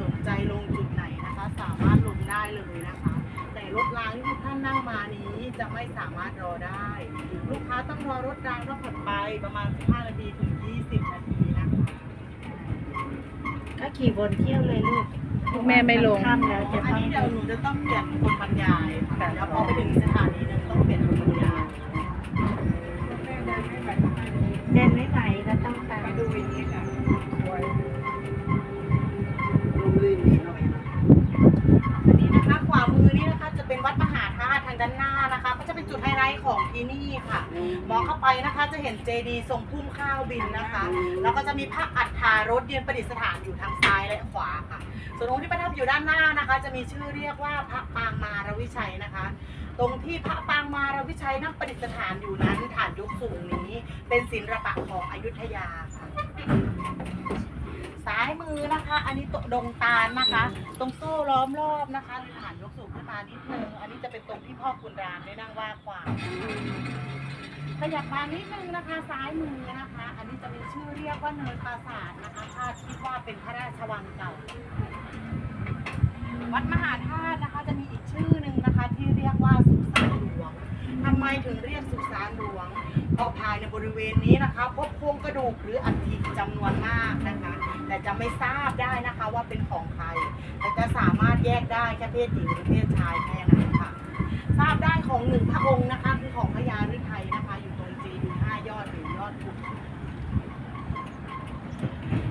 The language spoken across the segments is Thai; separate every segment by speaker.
Speaker 1: สนใจลงจุดไหนนะคะ สามารถลงได้เลยนะคะ แต่รถรางที่ทุกท่านนั่งมานี้จะไม่สามารถรอได้ ลูกค้าต้องรอรถรางรอบถัดไปประมาณ 15 นาทีถึง 20 นาทีนะคะ
Speaker 2: ก็ขี่วนเที่ยวเลยลูก
Speaker 3: แม่ไม่ลง
Speaker 2: ข้ามแล้วจะ
Speaker 1: อัน
Speaker 2: ต้อง
Speaker 1: นี้เดี๋ยวหนูจะต้องเปลี่ยนคนบรรยายค่ะแล้วพอไปถึงสถานีนั้นต้องเปลี่ยนคนบรรยาย
Speaker 2: เดินไม่ไหวก็ต้องไป
Speaker 1: ไปดูอย่างนี้ค่ะอัน ของที่นี่ค่ะ มองเข้าไปนะคะจะเห็นเจดีย์ทรงพุ่มข้าวบินนะคะ แล้วก็จะมีพระอัฏฐารถเดียนประดิษฐานอยู่ทางซ้ายและขวาค่ะ ส่วนองค์ที่ประทับอยู่ด้านหน้านะคะ จะมีชื่อเรียกว่าพระปางมารวิชัยนะคะ ตรงที่พระปางมารวิชัยนั่งประดิษฐานอยู่นั้นฐานยกสูงนี้ เป็นศิลปะของอยุธยาค่ะ ซ้ายมือนะคะ อันนี้ตดงตาลนะคะ ตรงโซ่ล้อมรอบนะคะฐานยกสูงขึ้นมานิดนึง อันนี้จะเป็นตรงที่พ่อคุณรามได้นั่งว่าความขยับมานิดนึงนะคะ ซ้ายมือนะคะ อันนี้จะมีชื่อเรียกว่าเนินปราสาทนะคะคาดคิดว่าเป็นพระราชวังเก่า วัดมหาธาตุนะคะ จะมีอีกชื่อหนึ่งนะคะ ที่เรียกว่าสุสานหลวงทำไมถึงเรียกสุสานหลวงเพราะภายในบริเวณนี้นะคะ พบโครงกระดูกหรืออัฐิจำนวนมากนะคะ แต่จะไม่ทราบได้นะคะว่าเป็นของใครแต่จะสามารถแยกได้แค่เพศหญิงหรือเพศชายแค่นั้นค่ะ ทราบได้ของหนึ่งพระองค์นะคะคือของพญาฤทัยนะคะ อยู่ตรงจดีย์ห้ายอดหรือยอดทุก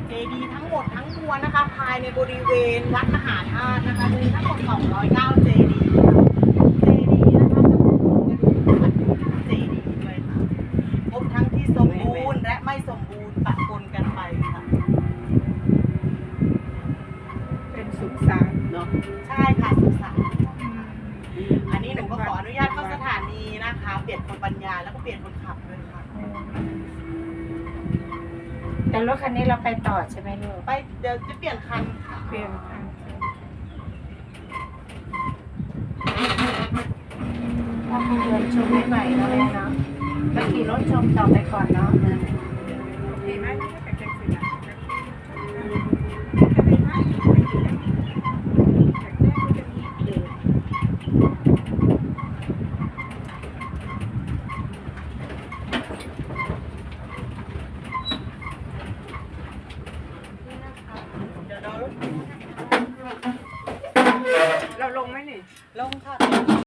Speaker 1: เจดีย์ทั้งหมดทั้งมวลนะคะ ภายในบริเวณวัดมหาธาตุนะคะมีทั้งหมด209 เจดีย์ค่ะเจดีย์นะคะจะพบโครงกระดูกอัฐิทั้งเจดีย์ด้วยค่ะ พบทั้งที่สมบูรณ์และไม่สมบูรณ์ปะปนกันไปค่ะ
Speaker 3: เป็นสุสานเนาะ
Speaker 1: ใช่ค่ะสุสานอันนี้หนูก็ขออนุญาตเข้าสถานีนะคะ เปลี่ยนคนบรรยายแล้วก็เปลี่ยนคนขับด้วยค่ะ
Speaker 2: แต่รถคันนี้เราไปต่อใช่ไหมลูก
Speaker 1: ไปเดี๋ยวจะเปลี่ยนคันค่ะ
Speaker 3: เปลี่ยน
Speaker 2: ถ้าคุณเดินชมไม่ไหวแล้วแม่เนาะก็ขี่รถชมต่อไปก่อนเนาะ
Speaker 3: ลงไหมนี่
Speaker 1: ลงค่ะ